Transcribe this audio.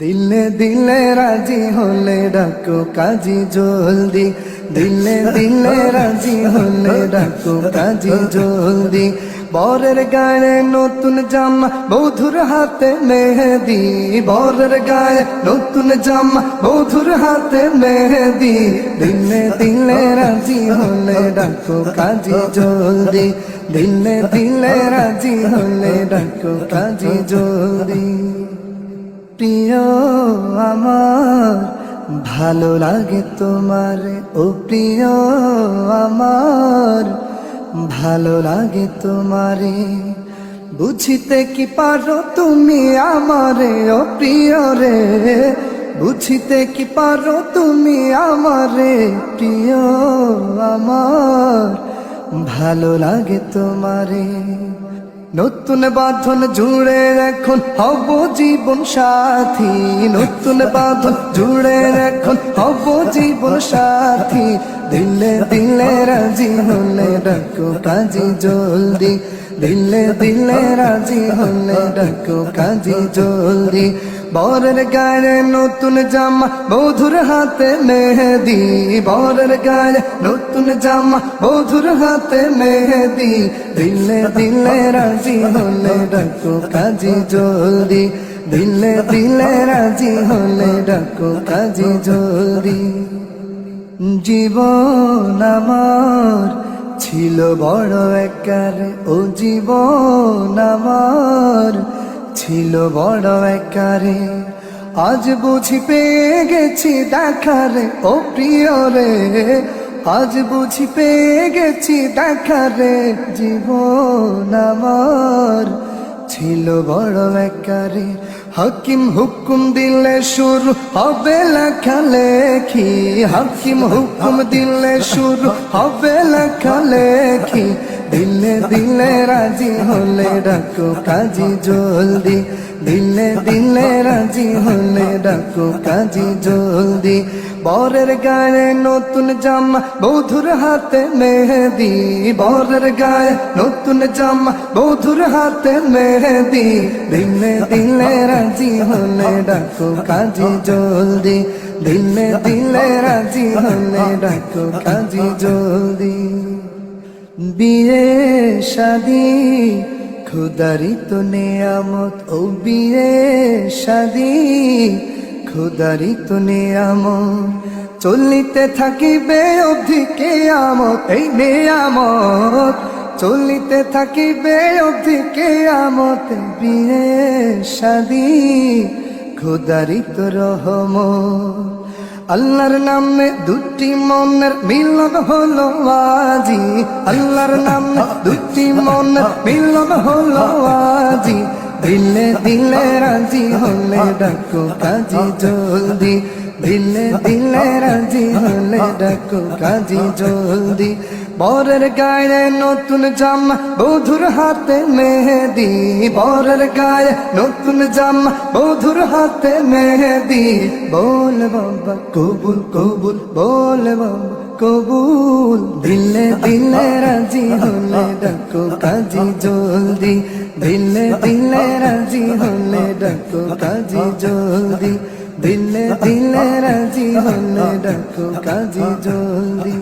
দিলে দিলে রাজি হলে ডাকো কাজী জলদি। দিলে দিলে রাজি হলে ডাকো কাজী জলদি। বরের গায়ে নতুন জামা, বধুর হাতে মেহেদি। বরের গায়ে নতুন জামা, বধুর হাতে মেহেদি। দিলে দিলে রাজি হলে ডাকো কাজী জলদি। দিলে দিলে রাজি হলে ডাকো কাজী জলদি। প্রিয় আমার, ভালো লাগে তোমার। ও প্রিয় আমার, ভালো লাগে তোমারে। বুঝিতে কি পারো তুমি আমারে? ও প্রিয় রে, বুঝিতে কি পারো তুমি আমারে? প্রিয় আমার, ভালো লাগে তোমারে। নতুন বাঁধন জুড়ে এখন হব জীবন সাথী। নতুন বাঁধন জুড়ে এখন হব জীবন সাথী। দিলে দিলে রাজি হলে ডাকো কাজী জলদি। দিলে দিলে রাজি হলে ডাকো কাজী জলদি। বরের গায়ে নতুন জামা, বধুর হাতে মেহেদি। বরের গায়ে নতুন জামা, বধুর হাতে মেহেদি। দিলে দিলে রাজি হলে ডাকো কাজী জলদি। দিলে দিলে রাজি হলে ডাকো কাজী জলদি। জীবন আমার ছিল বড় একার ও জীবন আমার। ছিল বড় একারে, আজ বুঝি পেয়ে গেছি দেখারে ও প্রিয় রে আজ বুঝি পেয়ে গেছি দেখারে জীবন আমার। ছিল বড় বেকারি। হাকিম হুকুম দিলে শুরু হবে লেখা লেখি। হাকিম হুকুম দিলে শুরু হবে লেখা লেখি। দিলে দিলে রাজি হলে ডাকো কাজী জলদি দিলে দিলে রাজি হলে ডাকো কাজী জলদি বরের গায়ে নতুন জামা বধুর হাতে মেহেদি বরের গায়ে নতুন জামা বধুর হাতে মেহেদি দিলে দিলে রাজি হলে ডাকো কাজী জলদি দিলে দিলে রাজি হলে ডাকো কাজী জলদি বিয়ে, শাদি, খুদারি তো নেয়ামত। ও বিয়ে, শাদি, খুদারি তো নেয়ামত। চলিতে থাকিবে অবধি কেয়ামত, এই নেয়ামত। চলিতে থাকিবে অবধি কেয়ামত বিয়ে, শাদি, খুদারি তো রহমত। আল্লাহর নামে দুটি মনের মিলন হলো আজি। আল্লাহর নামে দুটি মনের মিলন হলো আজি। দিলে দিলে রাজি হলে ডাকো কাজী জলদি। দিলে দিলে রাজি হলে ডাকো কাজী জলদি। বরের গায়ে নতুন জামা, বধুর হাতে মেহেদি। বরের গায়ে নতুন জামা, বধুর হাতে মেহেদি। বল বাবা, কবুল কবুল, বল বাবা, কবুল। দিলে দিলে রাজি হলে ডাকো কাজী জলদি। দিলে দিলে রাজি হলে ডাকো কাজী জলদি। দিলে দিলে রাজি হলে ডাকো কাজী জলদি।